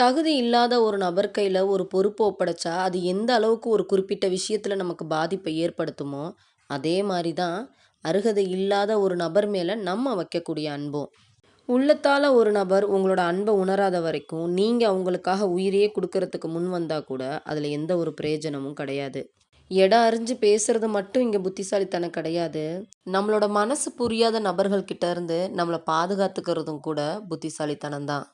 தகுதி இல்லாத ஒரு நபர் கையில் ஒரு பொறுப்பு ஒப்படைச்சா, அது எந்த அளவுக்கு ஒரு குறிப்பிட்ட விஷயத்தில் நமக்கு பாதிப்பை ஏற்படுத்துமோ, அதே மாதிரி தான் அருகதை இல்லாத ஒரு நபர் மேலே நம்ம வைக்கக்கூடிய அன்பும். உள்ளத்தால் ஒரு நபர் உங்களோட அன்பை உணராத வரைக்கும், நீங்கள் அவங்களுக்காக உயிரையே கொடுக்கறதுக்கு முன் வந்தால் கூட, அதில் எந்த ஒரு பிரயோஜனமும் கிடையாது. இடம் அறிஞ்சு பேசுறது மட்டும் இங்கே புத்திசாலித்தனம் கிடையாது. நம்மளோட மனசு புரியாத நபர்கள் கிட்ட இருந்து பாதுகாத்துக்கிறதும் கூட புத்திசாலித்தனம் தான்.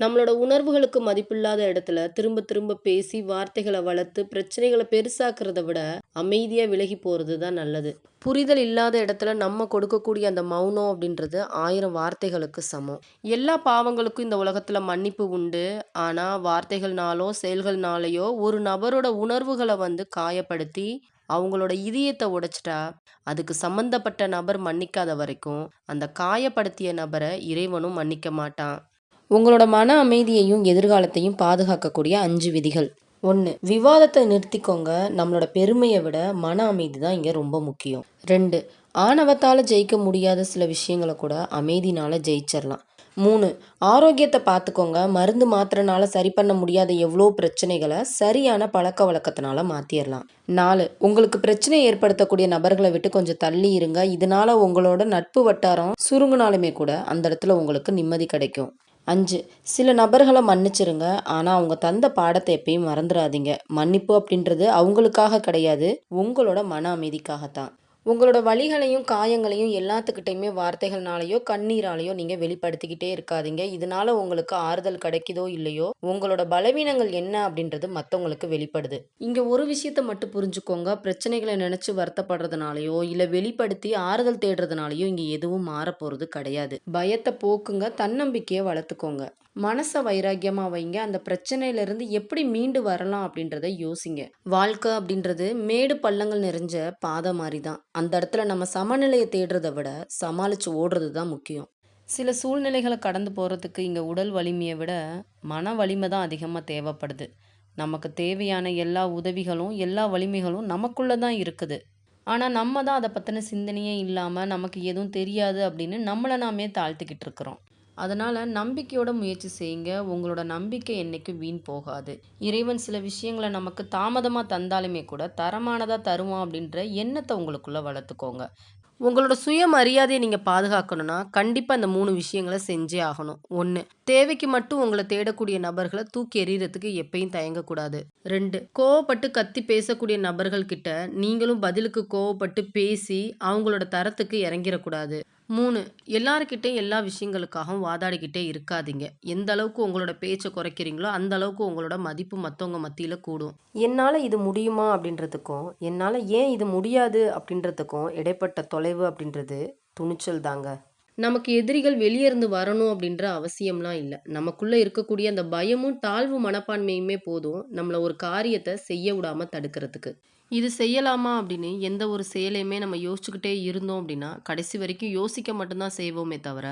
நம்மளோட உணர்வுகளுக்கு மதிப்பில்லாத இடத்துல திரும்ப திரும்ப பேசி வார்த்தைகளை வளர்த்து பிரச்சனைகளை பெருசாக்குறத விட, அமைதியா விலகி போறது தான் நல்லது. புரிதல் இல்லாத இடத்துல நம்ம கொடுக்கக்கூடிய அந்த மௌனம் அப்படின்றது ஆயிரம் வார்த்தைகளுக்கு சமம். எல்லா பாவங்களுக்கும் இந்த உலகத்துல மன்னிப்பு உண்டு. ஆனா, வார்த்தைகள்னாலோ, செயல்கள்னாலேயோ ஒரு நபரோட உணர்வுகளை வந்து காயப்படுத்தி, அவங்களோட இதயத்தை உடைச்சிட்டா அதுக்கு சம்மந்தப்பட்ட நபர் மன்னிக்காத வரைக்கும், அந்த காயப்படுத்திய நபரை இறைவனும் மன்னிக்க மாட்டான். உங்களோட மன அமைதியையும், எதிர்காலத்தையும் பாதுகாக்கக்கூடிய அஞ்சு விதிகள். ஒன்று விவாதத்தை நிறுத்திக்கோங்க. நம்மளோட பெருமையை விட மன அமைதி தான் இங்கே ரொம்ப முக்கியம். ரெண்டு ஆணவத்தால் ஜெயிக்க முடியாத சில விஷயங்களை கூட அமைதினால் ஜெயிச்சிடலாம் மூணு ஆரோக்கியத்தை பார்த்துக்கோங்க. மருந்து, மாத்திரனால சரி பண்ண முடியாத எவ்வளோ பிரச்சனைகளை சரியான பழக்க வழக்கத்தினால மாத்திரலாம். நாலு உங்களுக்கு பிரச்சனை ஏற்படுத்தக்கூடிய நபர்களை விட்டு கொஞ்சம் தள்ளி இருங்க. இதனால உங்களோட நட்பு வட்டாரம் சுருங்கினாலுமே கூட, அந்த இடத்துல உங்களுக்கு நிம்மதி கிடைக்கும். அஞ்சு சில நபர்களை மன்னிச்சிருங்க. ஆனால் அவங்க தந்த பாடத்தை எப்பயும் மறந்துடாதீங்க மன்னிப்பு அப்படின்றது அவங்களுக்காக கிடையாது. உங்களோட மன அமைதிக்காகத்தான் உங்களோட வழிகளையும் காயங்களையும் எல்லாத்துக்கிட்டையுமே வார்த்தைகள்னாலேயோ கண்ணீராலையோ நீங்கள் வெளிப்படுத்திக்கிட்டே இருக்காதீங்க. இதனால உங்களுக்கு ஆறுதல் கிடைக்குதோ இல்லையோ, உங்களோட பலவீனங்கள் என்ன அப்படின்றது மற்றவங்களுக்கு வெளிப்படுது. இங்கே ஒரு விஷயத்தை மட்டும் புரிஞ்சுக்கோங்க. பிரச்சனைகளை நினச்சி வருத்தப்படுறதுனாலையோ இல்லை வெளிப்படுத்தி ஆறுதல் தேடுறதுனாலையோ இங்கே எதுவும் மாறப்போகிறது கிடையாது. பயத்தை போக்குங்க. தன்னம்பிக்கையை வளர்த்துக்கோங்க. மனசை வைராக்கியமா வைங்க. அந்த பிரச்சனையிலேருந்து எப்படி மீண்டு வரலாம் அப்படின்றத யோசிங்க. வாழ்க்கை அப்படின்றது மேடு பள்ளங்கள் நிறைஞ்ச பாதை மாதிரி தான். அந்த இடத்துல நம்ம சமநிலையை தேடுறத விட, சமாளிச்சு ஓடுறது தான் முக்கியம். சில சூழ்நிலைகளை கடந்து போகிறதுக்கு இங்கே உடல் வலிமையை விட, மன வலிமை தான் அதிகமாக தேவைப்படுது. நமக்கு தேவையான எல்லா உதவிகளும், எல்லா வலிமைகளும் நமக்குள்ளே தான் இருக்குது. ஆனால் நம்ம தான் அதை பற்றின சிந்தனையே இல்லாமல் நமக்கு எதுவும் தெரியாது அப்படின்னு நம்மளை நாமே தாழ்த்திக்கிட்டு இருக்கிறோம். அதனால் நம்பிக்கையோட முயற்சி செய்யுங்க. உங்களோட நம்பிக்கை என்றைக்கும் வீண் போகாது. இறைவன் சில விஷயங்களை நமக்கு தாமதமாக தந்தாலுமே கூட, தரமானதாக தருவான் அப்படின்ற எண்ணத்தை உங்களுக்குள்ளே வளர்த்துக்கோங்க. உங்களோட சுயமரியாதைய நீங்கள் பாதுகாக்கணும்னா, கண்டிப்பாக இந்த 3 விஷயங்கள செஞ்சே ஆகணும். ஒன்று தேவைக்கு மட்டும் உங்களை தேடக்கூடிய நபர்களை தூக்கி எறிகிறதுக்கு எப்பயும் தயங்கக்கூடாது. ரெண்டு கோவப்பட்டு கத்தி பேசக்கூடிய நபர்கள்கிட்ட நீங்களும் பதிலுக்கு கோவப்பட்டு பேசி, அவங்களோட தரத்துக்கு இறங்கிடக்கூடாது 3. எல்லார்கிட்டயும் எல்லா விஷயங்களுக்காகவும் வாதாடிக்கிட்டே இருக்காதீங்க. எந்த அளவுக்கு உங்களோட பேச்ச குறைக்கிறீங்களோ, அந்த அளவுக்கு உங்களோட மதிப்பு மத்தவங்க மத்தியில கூடும். என்னால இது முடியுமா அப்படின்றதுக்கும், என்னால ஏன் இது முடியாது அப்படின்றதுக்கும் இடைப்பட்ட தொலைவு அப்படின்றது துணிச்சல் தாங்க. நமக்கு எதிரிகள் வெளிய இருந்து வரணும் அப்படின்ற அவசியம்லாம் இல்ல. நமக்குள்ள இருக்கக்கூடிய அந்த பயமும், தாழ்வு மனப்பான்மையுமே போதும், நம்மள ஒரு காரியத்த செய்ய விடாம தடுக்கிறதுக்கு. இது செய்யலாமா அப்படின்னு எந்த ஒரு செயலையுமே நம்ம யோசிச்சுக்கிட்டே இருந்தோம் அப்படின்னா, கடைசி வரைக்கும் யோசிக்க மட்டும்தான் செய்வோமே தவிர,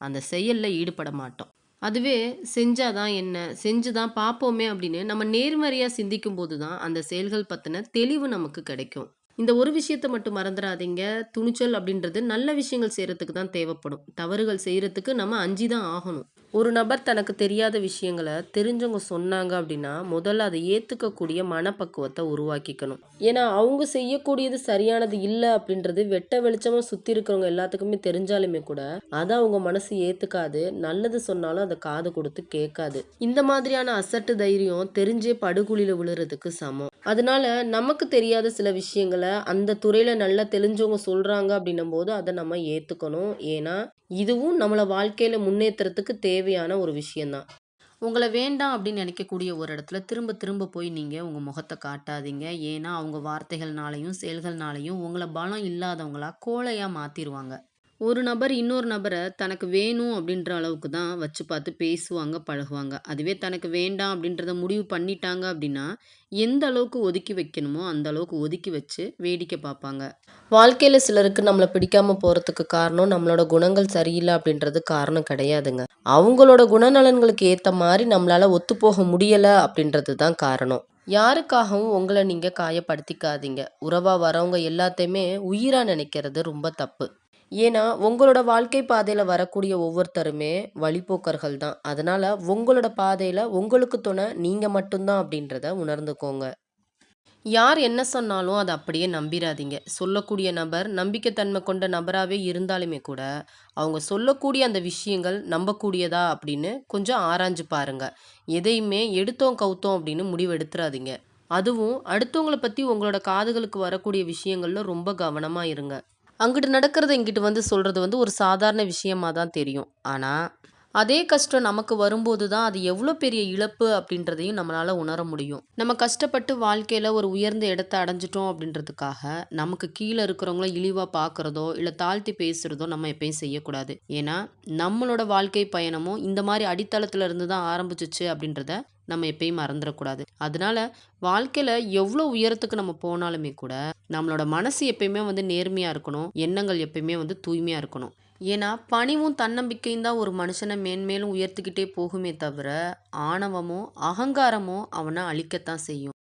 அந்த செயலில் ஈடுபட மாட்டோம். அதுவே செஞ்சாதான் என்ன? செஞ்சு தான் பார்ப்போமே அப்படின்னு நம்ம நேர்மறையா சிந்திக்கும்போது தான், அந்த செயல்கள் பற்றின தெளிவு நமக்கு கிடைக்கும். இந்த ஒரு விஷயத்த மட்டும் மறந்துடாதீங்க துணிச்சல் அப்படின்றது நல்ல விஷயங்கள் செய்கிறதுக்கு தான் தேவைப்படும். தவறுகள் செய்கிறதுக்கு நம்ம அஞ்சு தான் ஆகணும். ஒரு நபர் தனக்கு தெரியாத விஷயங்கள தெரிஞ்சவங்க சொன்னாங்க அப்படின்னா, முதல்ல அதை ஏற்றுக்கக்கூடிய மனப்பக்குவத்தை உருவாக்கிக்கணும். ஏன்னா, அவங்க செய்யக்கூடியது சரியானது இல்லை அப்படின்றது வெட்ட வெளிச்சமாக சுற்றி இருக்கிறவங்க எல்லாத்துக்குமே தெரிஞ்சாலுமே கூட, அதை அவங்க மனசு ஏற்றுக்காது நல்லது சொன்னாலும் அதை காது கொடுத்து கேட்காது. இந்த மாதிரியான அசட்டு தைரியம் தெரிஞ்சே படுகுழியில் விழுறதுக்கு சமம். அதனால நமக்கு தெரியாத சில விஷயங்களை அந்த துறையில நல்லா தெரிஞ்சவங்க சொல்றாங்க அப்படின்னும்போது, அதை நம்ம ஏத்துக்கணும். ஏன்னா, இதுவும் நம்மளை வாழ்க்கையில முன்னேற்றத்துக்கு தேவையான ஒரு விஷயந்தான் உங்களை வேண்டாம் அப்படின்னு நினைக்கக்கூடிய ஒரு இடத்துல திரும்ப திரும்ப போய் நீங்கள் உங்கள் முகத்தை காட்டாதீங்க. ஏன்னா, அவங்க வார்த்தைகள்னாலையும் செயல்கள்னாலையும் உங்களை பலம் இல்லாதவங்களா, கோழையாக மாற்றிடுவாங்க ஒரு நபர் இன்னொரு நபரை தனக்கு வேணும் அப்படின்ற அளவுக்கு தான் வச்சு பார்த்து பேசுவாங்க, பழகுவாங்க. அதுவே தனக்கு வேண்டாம் அப்படின்றத முடிவு பண்ணிட்டாங்க அப்படின்னா, எந்த அளவுக்கு ஒதுக்கி வைக்கணுமோ, அந்த அளவுக்கு ஒதுக்கி வச்சு வேடிக்கை பார்ப்பாங்க. வாழ்க்கையில் சிலருக்கு நம்மளை பிடிக்காம போகிறதுக்கு காரணம், நம்மளோட குணங்கள் சரியில்லை அப்படின்றது காரணம் கிடையாதுங்க. அவங்களோட குணநலன்களுக்கு ஏற்ற மாதிரி நம்மளால் ஒத்துப்போக முடியலை அப்படின்றது தான் காரணம். யாருக்காகவும் உங்களை நீங்கள் காயப்படுத்திக்காதீங்க. உறவாக வரவங்க எல்லாத்தையுமே உயிராக நினைக்கிறது ரொம்ப தப்பு. ஏன்னா உங்களோட வாழ்க்கை பாதையில் வரக்கூடிய ஒவ்வொருத்தருமே வழிப்போக்கர்கள் தான். அதனால் உங்களோட பாதையில் உங்களுக்கு துணை நீங்கள் மட்டும்தான் அப்படின்றத உணர்ந்துக்கோங்க. யார் என்ன சொன்னாலும் அதை அப்படியே நம்பிராதீங்க. சொல்லக்கூடிய நபர் நம்பிக்கைத்தன்மை கொண்ட நபராகவே இருந்தாலுமே கூட, அவங்க சொல்லக்கூடிய அந்த விஷயங்கள் நம்பக்கூடியதா அப்படின்னு கொஞ்சம் ஆராய்ஞ்சு பாருங்க. எதையுமே எடுத்தோம் கவுத்தோம் அப்படின்னு முடிவெடுத்துறாதீங்க அதுவும் அடுத்தவங்கள பற்றி உங்களோட காதுகளுக்கு வரக்கூடிய விஷயங்களில் ரொம்ப கவனமாக இருங்க. அங்கிட்டு நடக்கிறத இங்கிட்டு வந்து சொல்கிறது வந்து ஒரு சாதாரண விஷயமாக தான் தெரியும். ஆனால் அதே கஷ்டம் நமக்கு வரும்போது தான் அது எவ்வளோ பெரிய இழப்பு அப்படின்றதையும் நம்மளால் உணர முடியும். நம்ம கஷ்டப்பட்டு வாழ்க்கையில் ஒரு உயர்ந்த இடத்த அடைஞ்சிட்டோம் அப்படின்றதுக்காக, நமக்கு கீழே இருக்கிறவங்கள இழிவாக பார்க்குறதோ இல்லை தாழ்த்தி பேசுகிறதோ நம்ம எப்பயும் செய்யக்கூடாது. ஏன்னா, நம்மளோட வாழ்க்கை பயணமும் இந்த மாதிரி அடித்தளத்தில் இருந்து தான் ஆரம்பிச்சிச்சு அப்படின்றத நம்ம எப்பயும் மறந்துடக்கூடாது அதனால வாழ்க்கையில எவ்வளோ உயரத்துக்கு நம்ம போனாலுமே கூட, நம்மளோட மனசு எப்பயுமே வந்து நேர்மையா இருக்கணும். எண்ணங்கள் எப்பயுமே வந்து தூய்மையா இருக்கணும். ஏன்னா, பணிவும் தன்னம்பிக்கையும் தான் ஒரு மனுஷனை மேன்மேலும் உயர்த்திக்கிட்டே போகுமே தவிர, ஆணவமோ அகங்காரமும் அவனை அழிக்கத்தான் செய்யும்.